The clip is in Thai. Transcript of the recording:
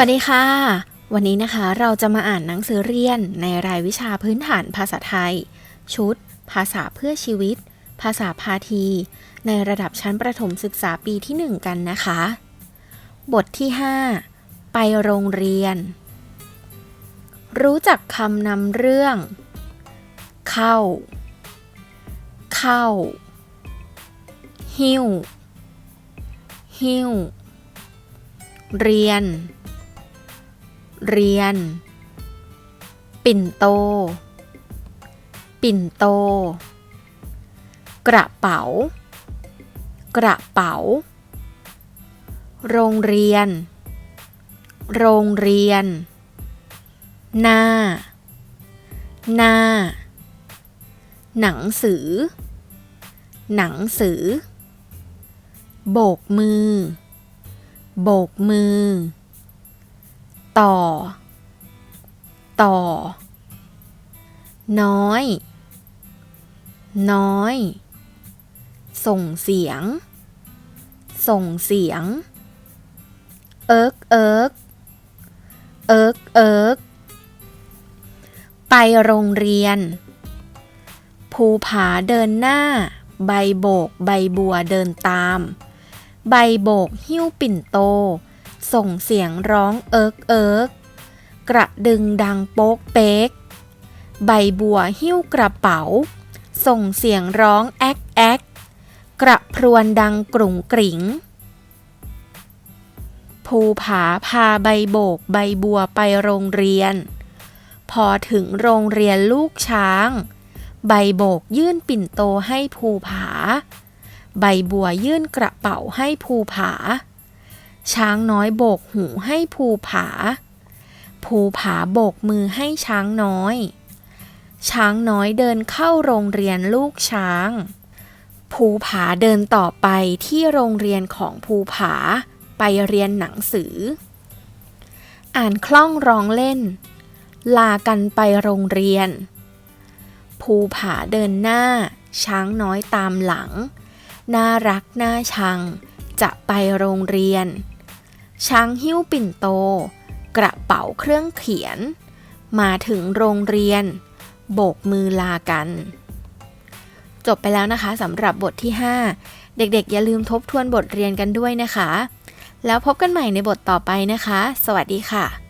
วัสดีค่ะ วันนี้นะคะเราจะมาอ่านหนังสือเรียนในรายวิชาพื้นฐานภาษาไทย ชุด ภาษาเพื่อชีวิต ภาษาพาที ในระดับชั้นประถมศึกษาปีที่ 1 กันนะคะ บทที่ 5 ไปโรงเรียน รู้จักคำนำเรื่อง เข้า เข้า หิ้ว หิ้ว เรียน เรียน ปิ่นโต ปิ่นโต กระเป๋า กระเป๋า โรงเรียน โรงเรียน หน้า หน้า หนังสือ หนังสือ โบกมือ โบกมือ ต่อ ต่อ น้อย น้อย ส่งเสียง ส่งเสียง เอิกเอิกเอิกเอิกไปโรงเรียน ภูผาเดินหน้า ใบโบก ใบบัวเดินตาม ใบโบกหิ้วปิ่นโต ส่งเสียงร้องเอิกเอิกกระดึงดังโป๊กเป๊ก ใบบัวหิ้วกระเป๋า ส่งเสียงร้องแอ๊กแอ๊กกระพรวนดังกรุ่งกริ่งภูผาพาใบโบกใบบัวไปโรงเรียน พอถึงโรงเรียนลูกช้าง ใบโบกยื่นปิ่นโตให้ภูผา ใบบัวยื่นกระเป๋าให้ภูผา ช้างน้อยโบกหูให้ภูผา ภูผาโบกมือให้ช้างน้อย ช้างน้อยเดินเข้าโรงเรียนลูกช้าง ภูผาเดินต่อไปที่โรงเรียนของภูผา ไปเรียนหนังสือ อ่านคล่องร้องเล่น ลากันไปโรงเรียน ภูผาเดินหน้า ช้างน้อยตามหลัง น่ารักน่าชังจะไปโรงเรียน ช้างหิ้วปิ่นโต กระเป๋าเครื่องเขียน มาถึงโรงเรียน โบกมือลากัน จบไปแล้วนะคะสำหรับบทที่ 5 เด็กๆ อย่าลืมทบทวนบทเรียนกันด้วยนะคะ แล้วพบกันใหม่ในบทต่อไปนะคะ สวัสดีค่ะ